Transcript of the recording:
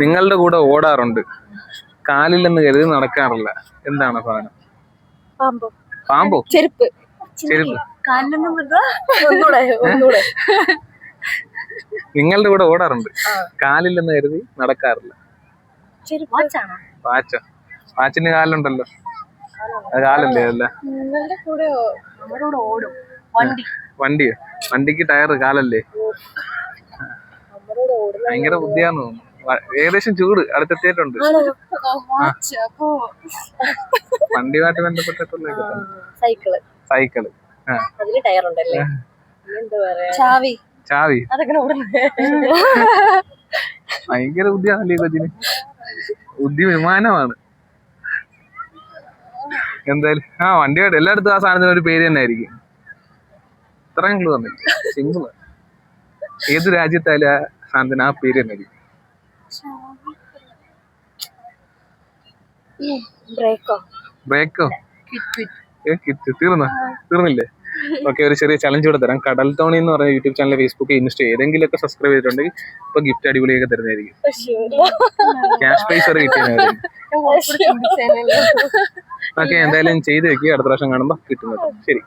നിങ്ങളുടെ കൂടെ ഓടാറുണ്ട്. കാലില്ലെന്ന് കരുതി നടക്കാറില്ല. എന്താണ് സാധനം? പാമ്പോ. പാമ്പോ? ചെരുപ്പ്. ചെരുപ്പ്. നിങ്ങളുടെ കൂടെ ഓടാറുണ്ട്. കാലില്ലെന്ന് കരുതി നടക്കാറില്ല. പാച്ചിന് കാലുണ്ടല്ലോ. കാലല്ലേ അല്ല നിങ്ങളുടെ കൂടെ നമ്മുടെ ഓടും. വണ്ടി. വണ്ടിയോ? വണ്ടിക്ക് ടയർ കാലല്ലേ? ഭയങ്കര ബുദ്ധിയാന്ന് തോന്നുന്നു. ഏകദേശം ചൂട് അടുത്തെത്തിയിട്ടുണ്ട്. വണ്ടിയുമായിട്ട് ബന്ധപ്പെട്ടിട്ടുള്ള സൈക്കിൾ. സൈക്കിൾ. അതിൽ ടയർ ഉണ്ടല്ലേ ചാവി. ഭയങ്കര ബുദ്ധിയാണല്ലേ കൊച്ചിന് ബുദ്ധി വിമാനമാണ്. എന്തായാലും ആ വണ്ടിയായിട്ട് എല്ലായിടത്തും ആ സാധനത്തിന് ഒരു പേര് തന്നെ ആയിരിക്കും. ഇത്രയും ക്ലൂ തന്നില്ല സിമ്പിൾ ഏത് രാജ്യത്തായാലും ആ സാധനത്തിന് ആ പേര് തന്നെ ആയിരിക്കും. ബ്രേക്കോ ബ്രേക്കോ തീർന്നോ? തീർന്നില്ലേ? ഓക്കെ ഒരു ചെറിയ ചലഞ്ച് കൂടെ തരാം. കടൽ തോണി എന്ന് പറഞ്ഞ യൂട്യൂബ് ചാനൽ ഫേസ്ബുക്ക് ഇൻസ്റ്റ ഏതെങ്കിലുമൊക്കെ സബ്സ്ക്രൈബ് ചെയ്തിട്ടുണ്ടെങ്കിൽ ഇപ്പൊ ഗിഫ്റ്റ് അടിപൊളിയൊക്കെ തരുന്നതായിരിക്കും. ക്യാഷ് പ്രൈസ് വരെ ഓക്കെ എന്തായാലും ചെയ്ത് വെക്കുക അടുത്ത പ്രാവശ്യം കാണുമ്പോൾ കിട്ടുന്നു ശരി.